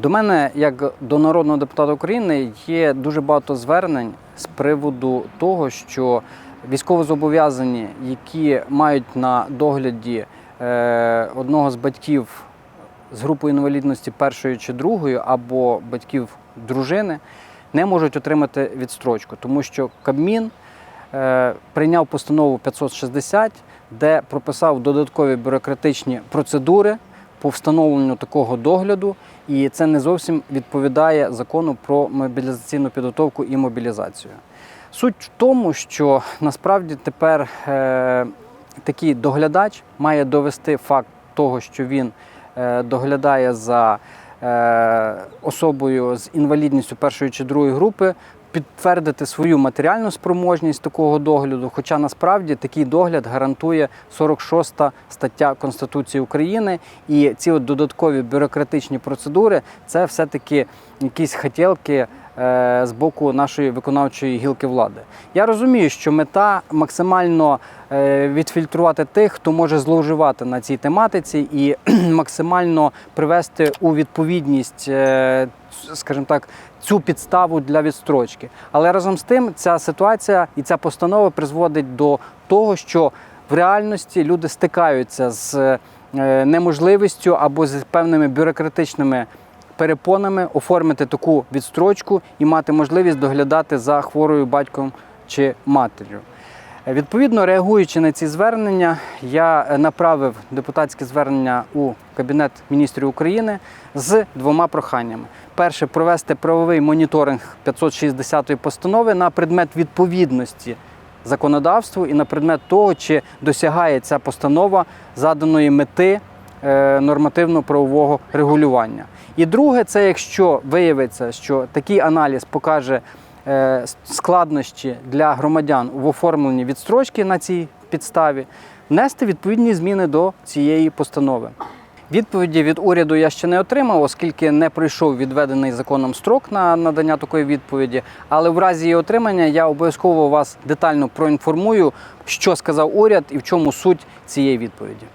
До мене, як до народного депутата України, є дуже багато звернень з приводу того, що військовозобов'язані, які мають на догляді е, одного з батьків з групою інвалідності першої чи другої, або батьків дружини, не можуть отримати відстрочку, тому що Кабмін е, прийняв постанову 560, де прописав додаткові бюрократичні процедури по встановленню такого догляду, і це не зовсім відповідає закону про мобілізаційну підготовку і мобілізацію. Суть в тому, що насправді тепер е, такий доглядач має довести факт того, що він е, доглядає за е, особою з інвалідністю першої чи другої групи, підтвердити свою матеріальну спроможність такого догляду. Хоча насправді такий догляд гарантує 46 стаття Конституції України, і ці от додаткові бюрократичні процедури це все-таки якісь хотілки е, з боку нашої виконавчої гілки влади. Я розумію, що мета максимально е, відфільтрувати тих, хто може зловживати на цій тематиці, і максимально привести у відповідність, е, скажімо так, цю підставу для відстрочки. Але разом з тим ця ситуація і ця постанова призводить до того, що в реальності люди стикаються з е, неможливістю або з певними бюрократичними перепонами оформити таку відстрочку і мати можливість доглядати за хворою батьком чи матір'ю. Відповідно, реагуючи на ці звернення, я направив депутатське звернення у Кабінет міністрів України з двома проханнями: перше провести правовий моніторинг 560 постанови на предмет відповідності законодавству і на предмет того, чи досягає ця постанова заданої мети е, нормативно-правового регулювання. І друге, це якщо виявиться, що такий аналіз покаже е, складнощі для громадян в оформленні відстрочки на цій підставі, внести відповідні зміни до цієї постанови. Відповіді від уряду я ще не отримав, оскільки не пройшов відведений законом строк на надання такої відповіді. Але в разі її отримання я обов'язково вас детально проінформую, що сказав уряд і в чому суть цієї відповіді.